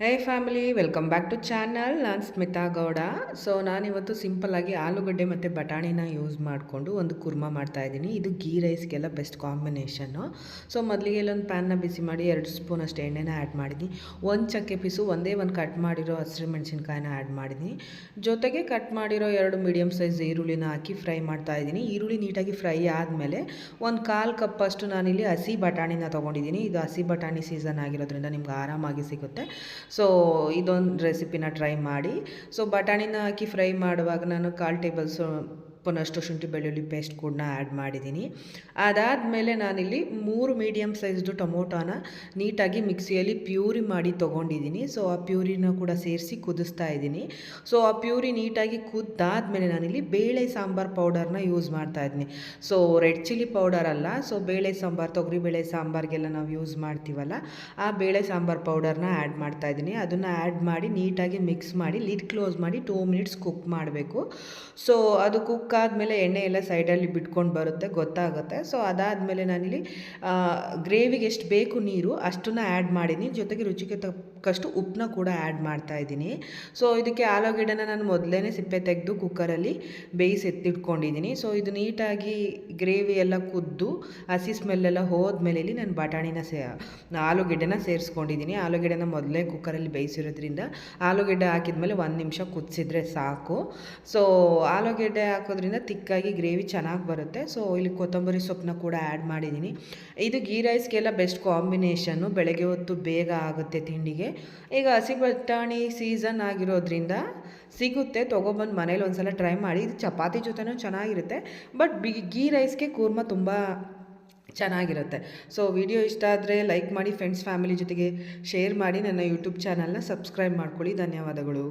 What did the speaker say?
Hey family welcome back to channel ನಾನು Smita Gowda. So ನಾನಿವತ್ತು ಸಿಂಪಲ್ಲಾಗಿ ಆಲೂಗಡ್ಡೆ ಮತ್ತು ಬಟಾಣಿನ ಯೂಸ್ ಮಾಡಿಕೊಂಡು ಒಂದು ಕುರ್ಮಾ ಮಾಡ್ತಾಯಿದ್ದೀನಿ ಇದು ಗೀ ರೈಸ್ಗೆಲ್ಲ ಬೆಸ್ಟ್ ಕಾಂಬಿನೇಷನ್ನು ಸೊ ಮೊದಲಿಗೆ ಇಲ್ಲೊಂದು ಪ್ಯಾನ್ನ ಬಿಸಿ ಮಾಡಿ ಎರಡು ಸ್ಪೂನ್ ಅಷ್ಟು ಎಣ್ಣೆನ ಆ್ಯಡ್ ಮಾಡಿದ್ದೀನಿ. ಒಂದು ಚಕ್ಕೆ ಪೀಸು ಒಂದೇ ಒಂದು ಕಟ್ ಮಾಡಿರೋ ಹಸಿರು ಮೆಣಸಿನ್ಕಾಯಿನ ಆ್ಯಡ್ ಮಾಡಿದ್ದೀನಿ. ಜೊತೆಗೆ ಕಟ್ ಮಾಡಿರೋ ಎರಡು ಮೀಡಿಯಮ್ ಸೈಜ್ ಈರುಳ್ಳಿನ ಹಾಕಿ ಫ್ರೈ ಮಾಡ್ತಾಯಿದ್ದೀನಿ ಈರುಳ್ಳಿ ನೀಟಾಗಿ ಫ್ರೈ ಆದಮೇಲೆ ಒಂದು ಕಾಲು ಕಪ್ಪಷ್ಟು ನಾನಿಲ್ಲಿ ಹಸಿ ಬಟಾಣಿನ ತೊಗೊಂಡಿದ್ದೀನಿ. ಇದು ಹಸಿ ಬಟಾಣಿ ಸೀಸನ್ ಆಗಿರೋದ್ರಿಂದ ನಿಮ್ಗೆ ಆರಾಮಾಗಿ ಸಿಗುತ್ತೆ. ಸೊ ಇದೊಂದು ರೆಸಿಪಿನ ಟ್ರೈ ಮಾಡಿ. ಸೊ ಬಟಾಣಿನ ಹಾಕಿ ಫ್ರೈ ಮಾಡುವಾಗ ನಾನು ಕಾಲು ಟೇಬಲ್ ಸ್ಪೂನಷ್ಟು ಶುಂಠಿ ಬೆಳ್ಳುಳ್ಳಿ ಪೇಸ್ಟ್ ಕೂಡ ಆ್ಯಡ್ ಮಾಡಿದ್ದೀನಿ. ಅದಾದಮೇಲೆ ನಾನಿಲ್ಲಿ ಮೂರು ಮೀಡಿಯಮ್ ಸೈಜ್ದು ಟೊಮೊಟೊನ ನೀಟಾಗಿ ಮಿಕ್ಸಿಯಲ್ಲಿ ಪ್ಯೂರಿ ಮಾಡಿ ತೊಗೊಂಡಿದ್ದೀನಿ. ಸೊ ಆ ಪ್ಯೂರಿನ ಕೂಡ ಸೇರಿಸಿ ಕುದಿಸ್ತಾ ಇದ್ದೀನಿ. ಸೊ ಆ ಪ್ಯೂರಿ ನೀಟಾಗಿ ಕುದ್ದಾದಮೇಲೆ ನಾನಿಲ್ಲಿ ಬೇಳೆ ಸಾಂಬಾರು ಪೌಡರ್ನ ಯೂಸ್ ಮಾಡ್ತಾ ಇದ್ದೀನಿ. ಸೊ ರೆಡ್ ಚಿಲ್ಲಿ ಪೌಡರ್ ಅಲ್ಲ. ಸೊ ಬೇಳೆ ಸಾಂಬಾರು ತೊಗರಿಬೇಳೆ ಸಾಂಬಾರಿಗೆಲ್ಲ ನಾವು ಯೂಸ್ ಮಾಡ್ತೀವಲ್ಲ, ಆ ಬೇಳೆ ಸಾಂಬಾರು ಪೌಡರ್ನ ಆ್ಯಡ್ ಮಾಡ್ತಾ ಇದ್ದೀನಿ. ಅದನ್ನು ಆ್ಯಡ್ ಮಾಡಿ ನೀಟಾಗಿ ಮಿಕ್ಸ್ ಮಾಡಿ ಲಿಡ್ ಕ್ಲೋಸ್ ಮಾಡಿ ಟೂ ಮಿನಿಟ್ಸ್ ಕುಕ್ ಮಾಡಬೇಕು. ಸೊ ಅದು ಕುಕ್ ಆದಮೇಲೆ ಎಣ್ಣೆ ಎಲ್ಲ ಸೈಡಲ್ಲಿ ಬಿಟ್ಕೊಂಡು ಬರುತ್ತೆ, ಗೊತ್ತಾಗುತ್ತೆ. ಸೊ ಅದಾದಮೇಲೆ ನಾನಿಲ್ಲಿ ಗ್ರೇವಿಗೆ ಎಷ್ಟು ಬೇಕು ನೀರು, ಅಷ್ಟನ್ನು ಆ್ಯಡ್ ಮಾಡೀನಿ ಜೊತೆಗೆ ರುಚಿಗೆ ತಕ್ಕಷ್ಟು ಉಪ್ಪನ್ನ ಕೂಡ ಆ್ಯಡ್ ಮಾಡ್ತಾ ಇದ್ದೀನಿ. ಸೊ ಇದಕ್ಕೆ ಆಲೂಗೆಡ್ಡೆನ ನಾನು ಮೊದಲೇ ಸಿಪ್ಪೆ ತೆಗೆದು ಕುಕ್ಕರಲ್ಲಿ ಬೇಯಿಸಿ ಎತ್ತಿಟ್ಕೊಂಡಿದ್ದೀನಿ ಸೊ ಇದು ನೀಟಾಗಿ ಗ್ರೇವಿ ಎಲ್ಲ ಕುದ್ದು, ಹಸಿ ಸ್ಮೆಲ್ಲೆಲ್ಲ ಹೋದ್ಮೇಲೆ ಇಲ್ಲಿ ನಾನು ಬಟಾಣಿನ ಸೇ, ಆಲೂಗೆಡ್ಡೆನ ಸೇರಿಸ್ಕೊಂಡಿದ್ದೀನಿ ಆಲೂಗೆಡ್ಡೆನ ಮೊದಲೇ ಕುಕ್ಕರಲ್ಲಿ ಬೇಯಿಸಿರೋದ್ರಿಂದ ಆಲೂಗೆಡ್ಡೆ ಹಾಕಿದ್ಮೇಲೆ ಒಂದು ನಿಮಿಷ ಕುದಿಸಿದ್ರೆ ಸಾಕು. ಸೊ ಆಲೂಗೆಡ್ಡೆ ಹಾಕೋದ್ರಿಂದ ತಿಕ್ಕಾಗಿ ಗ್ರೇವಿ ಚೆನ್ನಾಗಿ ಬರುತ್ತೆ. ಸೊ ಇಲ್ಲಿ ಕೊತ್ತಂಬರಿ ಸೊಪ್ಪನ್ನ ಕೂಡ ಆ್ಯಡ್ ಮಾಡಿದ್ದೀನಿ ಇದು ಗೀ ರೈಸ್ಗೆಲ್ಲ ಬೆಸ್ಟ್ ಕಾಂಬಿನೇಷನ್ನು ಬೆಳಗ್ಗೆ ಹೊತ್ತು ಬೇಗ ಆಗುತ್ತೆ ತಿಂಡಿಗೆ. ಈಗ ಹಸಿ ಬಟಾಣಿ ಸೀಸನ್ ಆಗಿರೋದ್ರಿಂದ ಸಿಗುತ್ತೆ. ತೊಗೊಬಂದು ಮನೇಲಿ ಒಂದು ಸಲ ಟ್ರೈ ಮಾಡಿ. ಇದು ಚಪಾತಿ ಜೊತೆನೂ ಚೆನ್ನಾಗಿರುತ್ತೆ. ಬಟ್ ಬಿ, ಗೀ ರೈಸ್ಗೆ ಕೂರ್ಮ ತುಂಬ ಚೆನ್ನಾಗಿರುತ್ತೆ. ಸೊ ವಿಡಿಯೋ ಇಷ್ಟ ಆದರೆ ಲೈಕ್ ಮಾಡಿ ಫ್ರೆಂಡ್ಸ್ ಫ್ಯಾಮಿಲಿ ಜೊತೆಗೆ ಶೇರ್ ಮಾಡಿ. ನನ್ನ ಯೂಟ್ಯೂಬ್ ಚಾನಲ್ನ ಸಬ್ಸ್ಕ್ರೈಬ್ ಮಾಡ್ಕೊಳ್ಳಿ. ಧನ್ಯವಾದಗಳು.